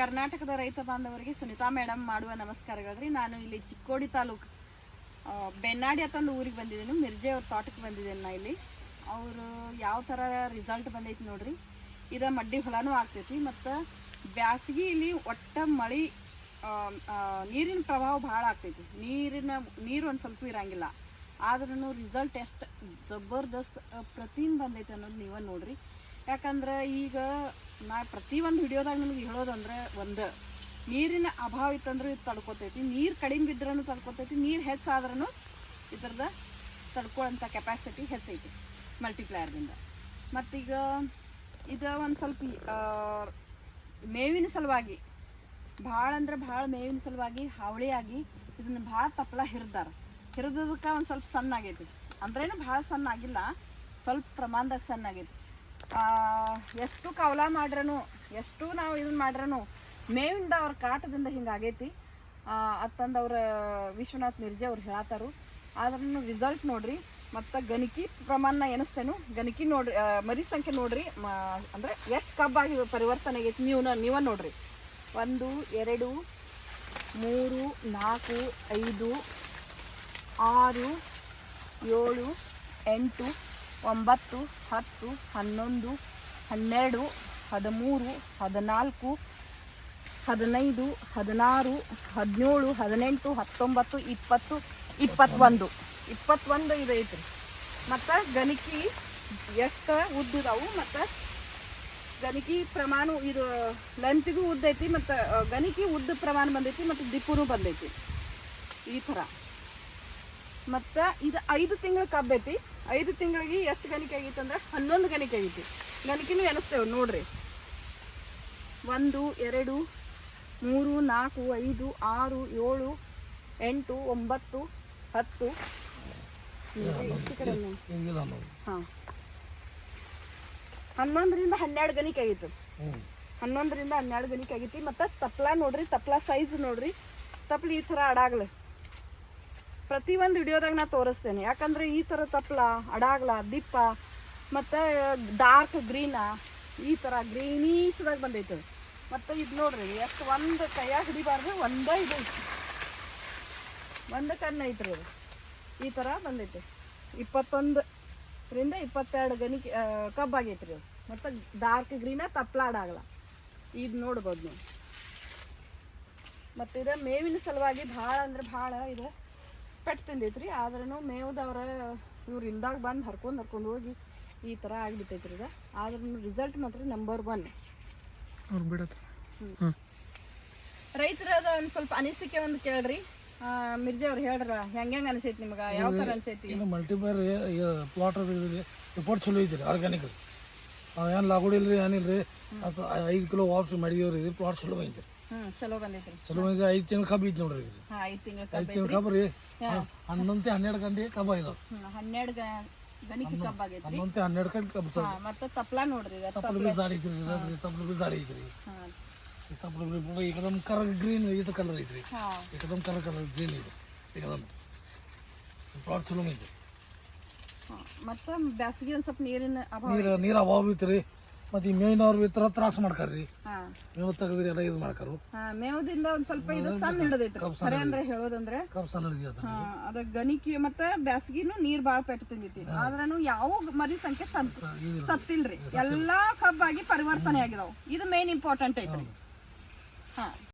ಕರ್ನಾಟಕದ ರೈತ ಬಾಂಧವರಿಗೆ ಸುನಿತಾ ಮೇಡಮ್ ಮಾಡುವ ನಮಸ್ಕಾರಗಳ್ರಿ ನಾನು ಇಲ್ಲಿ ಚಿಕ್ಕೋಡಿ ತಾಲೂಕು ಬೆನ್ನಾಡಿ ಅಂತಂದು ಊರಿಗೆ ಬಂದಿದ್ದೀನಿ. ಮಿರ್ಜೆ ಅವ್ರ ತೋಟಕ್ಕೆ ಬಂದಿದ್ದೇನೆ ನಾ ಇಲ್ಲಿ. ಅವರು ಯಾವ ಥರ ರಿಸಲ್ಟ್ ಬಂದೈತಿ ನೋಡ್ರಿ. ಇದು ಮಡ್ಡಿ ಹೊಲನೂ ಆಗ್ತೈತಿ ಮತ್ತು ಬ್ಯಾಸಗಿ ಇಲ್ಲಿ ಒಟ್ಟ ಮಳಿ ನೀರಿನ ಪ್ರಭಾವ ಭಾಳ ಆಗ್ತೈತಿ. ನೀರಿನ, ನೀರು ಒಂದು ಸ್ವಲ್ಪ ಇರಂಗಿಲ್ಲ. ಆದ್ರೂ ರಿಸಲ್ಟ್ ಎಷ್ಟು ಜಬರ್ದಸ್ತ್ ಪ್ರತಿನ್ ಬಂದೈತೆ ಅನ್ನೋದು ನೀವೇ ನೋಡ್ರಿ. ಯಾಕಂದ್ರೆ ಈಗ ನಾ ಪ್ರತಿ ಒಂದು ವಿಡಿಯೋದಾಗ ನಿಮ್ಗೆ ಹೇಳೋದಂದ್ರೆ ಒಂದು, ನೀರಿನ ಅಭಾವ ಇತ್ತಂದ್ರೆ ಇದು ತಡ್ಕೊತೈತಿ, ನೀರು ಕಡಿಮೆ ಬಿದ್ರೂ ತಡ್ಕೊತೈತಿ, ನೀರು ಹೆಚ್ಚಾದ್ರೂ ಇದ್ರದ ತಡ್ಕೊಳ್ಳೋಂಥ ಕೆಪಾಸಿಟಿ ಹೆಚ್ಚೈತಿ ಮಲ್ಟಿಪ್ಲೈಯರ್ದಿಂದ ಮತ್ತೀಗ ಇದು ಒಂದು ಸ್ವಲ್ಪ ಮೇವಿನ ಸಲುವಾಗಿ, ಭಾಳ ಅಂದ್ರೆ ಭಾಳ ಮೇವಿನ ಸಲುವಾಗಿ ಹಾವಳಿಯಾಗಿ ಇದನ್ನ ಭಾಳ ತಪ್ಪಲ ಹಿರಿದಾರ. ಹಿರಿದದಕ್ಕೆ ಒಂದು ಸ್ವಲ್ಪ ಸಣ್ಣ ಆಗೈತಿ. ಅಂದ್ರೇನು ಭಾಳ ಸಣ್ಣ ಆಗಿಲ್ಲ, ಸ್ವಲ್ಪ ಪ್ರಮಾಣದಾಗ ಸಣ್ಣ ಆಗೈತಿ. ಎಷ್ಟು ಕವಲ ಮಾಡ್ರೂ ಎಷ್ಟು ನಾವು ಇದನ್ನ ಮಾಡ್ರೂ ಮೇವಿಂದ ಅವ್ರ ಕಾಟದಿಂದ ಹಿಂಗಾಗೈತಿ. ಅತ್ತಂದು ಅವ್ರ ವಿಶ್ವನಾಥ್ ಮಿರ್ಜೆ ಅವ್ರು ಹೇಳತ್ತಾರು ಆದ್ರೂ ರಿಸಲ್ಟ್ ನೋಡ್ರಿ. ಮತ್ತು ಗಣಿಕಿ ಪ್ರಮಾಣ ಎನಿಸ್ತೇನು? ಗಣಿಕಿ ನೋಡ್ರಿ ಮರಿ ಸಂಖ್ಯೆ ನೋಡ್ರಿ. ಮ- ಅಂದರೆ ಎಷ್ಟು ಕಬ್ಬಾಗಿ ಪರಿವರ್ತನೆ ಆಗೈತಿ ನೀವು ನೀವ ನೋಡ್ರಿ. ಒಂದು, ಎರಡು, ಮೂರು, ನಾಲ್ಕು, ಐದು, ಆರು, ಏಳು, ಎಂಟು ಒಂಬತ್ತು, ಹತ್ತು, ಹನ್ನೊಂದು, ಹನ್ನೆರಡು, ಹದಿಮೂರು, ಹದಿನಾಲ್ಕು, ಹದಿನೈದು, ಹದಿನಾರು, ಹದಿನೇಳು, ಹದಿನೆಂಟು, ಹತ್ತೊಂಬತ್ತು, ಇಪ್ಪತ್ತು, ಇಪ್ಪತ್ತೊಂದು. ಇಪ್ಪತ್ತೊಂದು ಇದು ಐತ್ರಿ. ಮತ್ತು ಗಣಿಕೆ ಎಷ್ಟು ಉದ್ದಿದಾವು ಮತ್ತು ಗಣಿಕೆ ಪ್ರಮಾಣ ಇದು ಲೆಂತಿಗೂ ಉದ್ದ ಐತಿ ಮತ್ತು, ಗಣಿಕೆ ಉದ್ದ ಪ್ರಮಾಣ ಬಂದೈತಿ ಮತ್ತು ದಿಪ್ಪುನೂ ಬಂದೈತಿ. ಈ ಥರ. ಮತ್ತು ಇದು ಐದು ತಿಂಗಳ ಕಬ್ಬೈತಿ. ಐದು ತಿಂಗಳಿಗೆ ಎಷ್ಟು ಗಣಿಕೆ ಆಗೈತೆ ಅಂದ್ರೆ ಹನ್ನೊಂದು ಗಣಿಕೆ ಆಗೈತಿ ಗಣಿಕೆನೂ ಎನಿಸ್ತೇವೆ ನೋಡ್ರಿ. ಒಂದು, ಎರಡು, ಮೂರು, ನಾಲ್ಕು, ಐದು, ಆರು, ಏಳು, ಎಂಟು, ಒಂಬತ್ತು, ಹತ್ತು. ಹಾಂ. ಹನ್ನೊಂದರಿಂದ ಹನ್ನೆರಡು ಗಣಿಕೆ ಆಗೈತೆ ಹನ್ನೊಂದರಿಂದ ಹನ್ನೆರಡು ಗಣಿಕೆ ಆಗೈತಿ ಮತ್ತು ತಪ್ಲ ನೋಡ್ರಿ, ತಪ್ಲ ಸೈಜ್ ನೋಡ್ರಿ. ತಪ್ಲ ಈ ಥರ ಅಡಾಗ್ಲ. ಪ್ರತಿ ಒಂದು ವಿಡಿಯೋದಾಗ ನಾ ತೋರಿಸ್ತೇನೆ. ಯಾಕಂದ್ರೆ ಈ ಥರ ತಪ್ಲ, ಅಡಾಗ್ಲ, ದಿಪ್ಪ, ಮತ್ತು ಡಾರ್ಕ್ ಗ್ರೀನ ಈ ಥರ ಗ್ರೀನೀಶ್ದಾಗ ಬಂದೈತೆ ಮತ್ತು ಇದು ನೋಡ್ರಿ, ಎಷ್ಟು ಒಂದು ಕೈಯಾಗ ಹಿಡಿಬಾರ್ದು, ಒಂದೇ ಇದು ಒಂದು ಕಣ್ಣು ಐತ್ರಿ ಅದು. ಈ ಥರ ಬಂದೈತೆ. ಇಪ್ಪತ್ತೊಂದರಿಂದ ಇಪ್ಪತ್ತೆರಡು ಗಣಿಕೆ ಕಬ್ಬಾಗೈತ್ರಿ ಅದು. ಮತ್ತು ಡಾರ್ಕ್ ಗ್ರೀನ ತಪ್ಲ ಅಡಾಗಲ್ಲ ಇದು ನೋಡ್ಬೋದು ನೀವು. ಮತ್ತು ಇದು ಮೇವಿನ ಸಲುವಾಗಿ ಭಾಳ ಅಂದ್ರೆ ಭಾಳ ಇದು. ಪೆಟ್ಟು ತಿಂದೈತ್ರಿ ಆದ್ರೂ ಮೇವ್ದವ್ರ ಇವ್ರು ಇಲ್ದಾಗ ಬಂದು ಹರ್ಕೊಂಡು ಹರ್ಕೊಂಡು ಹೋಗಿ ಈ ಥರ ಆಗಿಬಿಟ್ಟೈತ್ರಿ ಇದು. ಆದ್ರೂ ರಿಸಲ್ಟ್ ಮಾತ್ರ ನಂಬರ್ ಒನ್ ಅವ್ರು ಬಿಡತ್ರ. ರೈತರದ ಒಂದು ಸ್ವಲ್ಪ ಅನಿಸಿಕೆ ಒಂದು ಕೇಳ್ರಿ. ಮಿರ್ಜಿ ಅವ್ರು ಹೇಳ್ರ ಹೆಂಗೆ ಹೆಂಗೆ ಅನಿಸೈತಿ ನಿಮ್ಗೆ? ಯಾವ ಥರ ಅನಿಸೈತಿ? ಇನ್ನು ಮಲ್ಟಿಪೈರ್ ಪ್ಲಾಟ್ ಅದು ರಿಪೋರ್ಟ್ ಚಲೋ ಐತ್ರಿ ಆರ್ಗ್ಯಾನಿಕ್ ಏನು ಲಾಗೋಡಿ ಇಲ್ರಿ ಏನಿಲ್ರಿ ಅದು ಐದು ಕಿಲೋ ವಾಪಸ್ ಮಾಡಿದೀವ್ರಿ ಇದು ಪ್ಲಾಟ್ ಚಲೋ ಐತ್ರಿ. ಹ್ಮ್ ಚಲೋ ಬಂದೈತ್ರಿ. ಚಲೋ ಐತಿ ಐದು ತಿಂಗಳು ಕಬ್ಬು ಐತಿ ನೋಡ್ರಿ ಇದು ಹಾ ಐದು ತಿಂಗಳ ಐದು ತಿಂಗಳು ಕಬ್ಬು ರೀ. ಹನ್ನೊಂದು ಹನ್ನೆರಡು ಗಂಟೆ ಕಬ್ಬ ಇದಾವೆ ಹನ್ನೆರಡು ಗಣಿಕೆ ಕಬ್ಬಾಗೈತ್ರಿ ಹನ್ನೊಂದು ಹನ್ನೆರಡು ಗಂಟೆ ಕಬ್ಬು ಸರ್. ಹಾ ಮತ್ತೆ ತಪ್ಲ ನೋಡ್ರಿ ಇದು ತಪ್ಪಲು ಬಿ ಜಾರಿ ಐತ್ರಿ. ಬಿ ಏಕದಮ್ ಕಲರ್ ಗ್ರೀನ್ ಇದು ಕಲರ್ ಐತ್ರಿ. ಏಕದಮ್ ಕಲರ್ ಕಲರ್ ಗ್ರೀನ್ ಇದೆ. ಏಕದಮ್ ಪ್ಲಾಟ್ ಚಲೋ ಐತಿ. ಮತ್ತೆ ಬ್ಯಾಸಿಗೆ ಒಂದ್ ಸ್ವಲ್ಪ ನೀರಿನ ನೀರು ನೀರು ಅಭಾವ ಐತ್ರಿ. ಮತ್ತು ಈ ಮೇವಿನವ್ರು ಈ ತರ ತ್ರಾಸ ಮಾಡ್ತಾರ್ರಿ ಹಾ. ಮೇವು ತೆಗೆದ್ರಿ ಎಲ್ಲ ಇದು ಮಾಡ್ಕಾರು. ಹಾ, ಮೇವದಿಂದ ಒಂದ್ ಸ್ವಲ್ಪ ಇದು ಸಣ್ಣ ಹಿಡದೈತ್ರಿ. ಖರೆ ಅಂದ್ರೆ ಹೇಳೋದಂದ್ರೆ ಸಣ್ಣ ಹಿಡಿಯತ್ತ ಹಾ, ಅದ ಗಣಿಕೆ ಮತ್ತೆ ಬ್ಯಾಸಗಿನೂ ನೀರ್ ಬಾಳ ಪೆಟ್ಟು ತಿಂದೈತಿ. ಆದ್ರನು ಯಾವ ಮರಿ ಸಂಖ್ಯೆ ಸತ್ ಸತ್ತಿಲ್ರಿ. ಎಲ್ಲಾ ಕಬ್ಬಾಗಿ ಪರಿವರ್ತನೆ ಆಗಿದಾವ್. ಇದು ಮೇನ್ ಇಂಪಾರ್ಟೆಂಟ್ ಐತ್ರಿ. ಹಾ.